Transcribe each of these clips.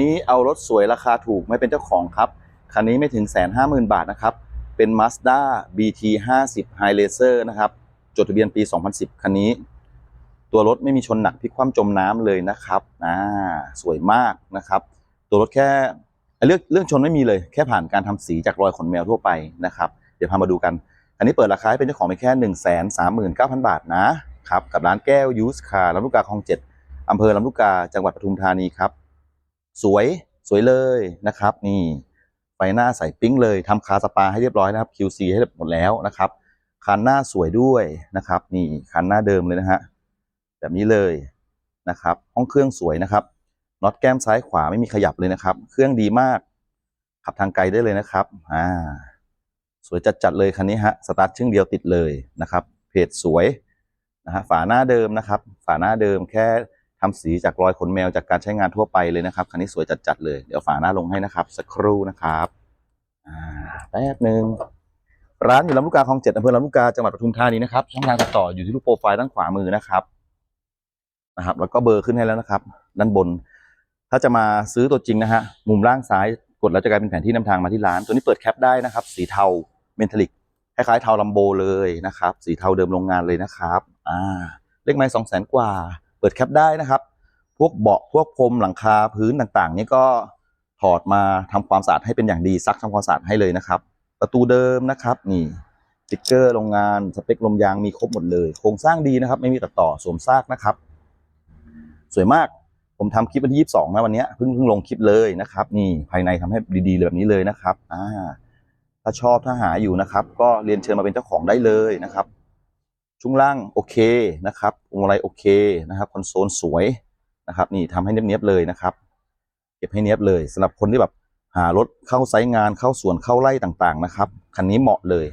นี้เอารถสวยราคาถูกไม่เป็นเจ้าของครับ คันนี้ไม่ถึงแสนห้าหมื่นบาทนะครับ เป็น Mazda BT 50 High Racer นะครับ จดทะเบียนปี 2010 คันนี้ ตัวรถไม่มีชนหนักพิกคว่ำจมน้ำเลยนะครับอ่าสวยมากนะครับ ตัวรถแค่เรื่องเรื่องชนไม่มีเลยแค่ผ่านการทำสีจากรอยขนแมวทั่วไปนะครับ เดี๋ยวพามาดูกัน อันนี้เปิดราคาให้เป็นเจ้าของไปแค่ 1 3 9 0 0 0 บาทนะครับ กับร้านแก้วยูสคาร์ลำลูกกาคลองเจ็ดอำเภอลำลูกกาจังหวัดปทุมธานีครับ สวยสวยเลยนะครับ นี่ไฟหน้าใสปิ้งเลยทำคาสปาให้เรียบร้อยนะครับ QC ให้หมดแล้วนะครับคันหน้าสวยด้วยนะครับ นี่คันหน้าเดิมเลยนะฮะแบบนี้เลยนะครับ ห้องเครื่องสวยนะครับน็อตแก้มซ้ายขวาไม่มีขยับเลยนะครับ เครื่องดีมากขับทางไกลได้เลยนะครับอ่าสวยจัดๆเลยคันนี้ฮะสตาร์ทชึ่งเดียวติดเลยนะครับเพจสวยนะฮะฝาหน้าเดิมนะครับ ฝาหน้าเดิมแค่ ทำสีจากรอยขนแมวจากการใช้งานทั่วไปเลยนะครับคันนี้สวยจัดๆเลยเดี๋ยวฝาหน้าลงให้นะครับสักครู่นะครับอ่าแป๊บหนึ่งร้านอยู่ลำลูกกาคลองเจ็ดอำเภอลำลูกกาจังหวัดปทุมธานีนะครับช่องทางติดต่ออยู่ที่รูปโปรไฟล์ด้านขวามือนะครับนะครับ แล้วก็เบอร์ขึ้นให้แล้วนะครับ ด้านบน ถ้าจะมาซื้อตัวจริงนะฮะมุมล่างซ้ายกดแล้วจะกลายเป็นแผนที่นำทางมาที่ร้าน ตัวนี้เปิดแคปได้นะครับ สีเทาเมนทลิกคล้ายๆเทาลัมโบเลยนะครับ สีเทาเดิมโรงงานเลยนะครับ อ่า เลขไม้สองแสนกว่า ปิดแคปได้นะครับ พวกเบาะพวกพรมหลังคาพื้นต่างๆ นี่ก็ถอดมาทำความสะอาดให้เป็นอย่างดีซักทำความสะอาดให้เลยนะครับ ประตูเดิมนะครับนี่สติ๊กเกอร์โรงงานสเปคลมยางมีครบหมดเลย โครงสร้างดีนะครับ ไม่มีตัดต่อสวมซากนะครับ สวยมากผมทำคลิปวันที่22นะวันนี้เพิ่งเพิ่งลงคลิปเลยนะครับ นี่ภายในทำให้ดีๆแบบนี้เลยนะครับอ่าถ้าชอบถ้าหาอยู่นะครับ ก็เรียนเชิญมาเป็นเจ้าของได้เลยนะครับ ช่วงล่างโอเคนะครับพวงมาลัยโอเคนะครับคอนโซลสวยนะครับ นี่ทำให้เนียบๆเลยนะครับ เก็บให้เนียบเลยสำหรับคนที่แบบหารถเข้าไซต์งานเข้าสวนเข้าไร่ต่างๆนะครับคันนี้เหมาะเลย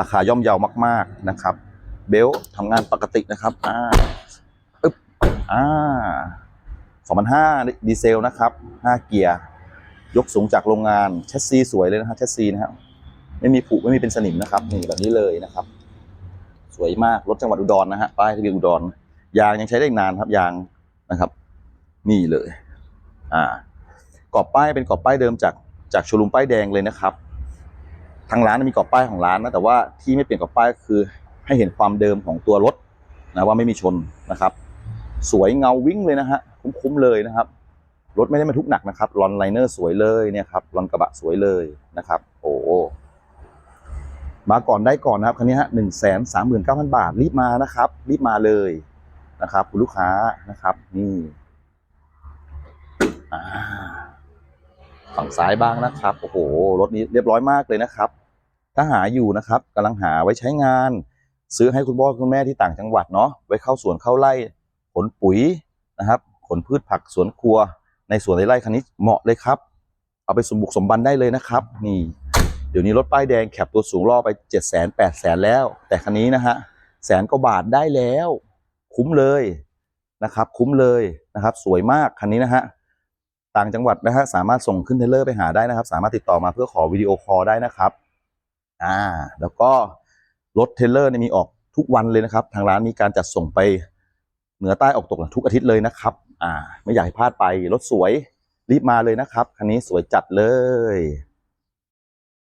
ราคาย่อมเยาวมาก ๆนะครับ เบลต์ทำงานปกตินะครับอ่าอึ๊บอ่า2005ดีเซลนะครับ5เกียร์ยกสูงจากโรงงานแชสซีสวยเลยนะฮะแชสซีนะครับไม่มีผุไม่มีเป็นสนิมนะครับนี่แบบนี้เลยนะครับ สวยมากรถจังหวัดอุดรนะฮะป้ายทะเบียนอุดร ยางยังใช้ได้นานครับยางนะครับ นี่เลย อ่ากรอบป้ายเป็นกรอบป้ายเดิมจากจากโชว์รูมป้ายแดงเลยนะครับ ทางร้านมีกรอบป้ายของร้านนะแต่ว่าที่ไม่เปลี่ยนกรอบป้ายคือ ให้เห็นความเดิมของตัวรถนะว่าไม่มีชนนะครับ สวยเงาวิ่งเลยนะฮะคุ้มๆเลยนะครับรถไม่ได้บรรทุกหนักนะครับลอนไลเนอร์สวยเลยเนี่ยครับลอนกระบะสวยเลยนะครับ โอ้ มาก่อนได้ก่อนนะครับคันนี้ฮะหนึ่งแสนสามหมื่นเก้าพันบาทรีบมานะครับ รีบมาเลยนะครับคุณลูกค้านะครับนี่ฝั่งซ้ายบ้างนะครับโอ้โหรถนี้เรียบร้อยมากเลยนะครับ ถ้าหาอยู่นะครับกำลังหาไว้ใช้งาน ซื้อให้คุณพ่อคุณแม่ที่ต่างจังหวัดเนาะไว้เข้าสวนเข้าไร่ขนปุ๋ยนะครับ ขนพืชผักสวนครัว ในสวนในไร่คันนี้เหมาะเลยครับ เอาไปสมบุกสมบันได้เลยนะครับ นี่ เดี๋ยวนี้รถป้ายแดงแคปตัวสูงล่อไปเจ็ดแสนแปดแสนแล้ว แต่คันนี้นะฮะแสนกว่าบาทได้แล้ว คุ้มเลยนะครับ คุ้มเลยนะครับ สวยมากคันนี้นะฮะต่างจังหวัดนะฮะสามารถส่งขึ้นเทเลอร์ไปหาได้นะครับ สามารถติดต่อมาเพื่อขอวิดีโอคอลได้นะครับอ่าแล้วก็รถเทเลอร์เนี่ยมีออกทุกวันเลยนะครับ ทางร้านมีการจัดส่งไปเหนือใต้ออกตกทุกอาทิตย์เลยนะครับอ่าไม่อยากให้พลาดไปรถสวยรีบมาเลยนะครับคันนี้สวยจัดเลย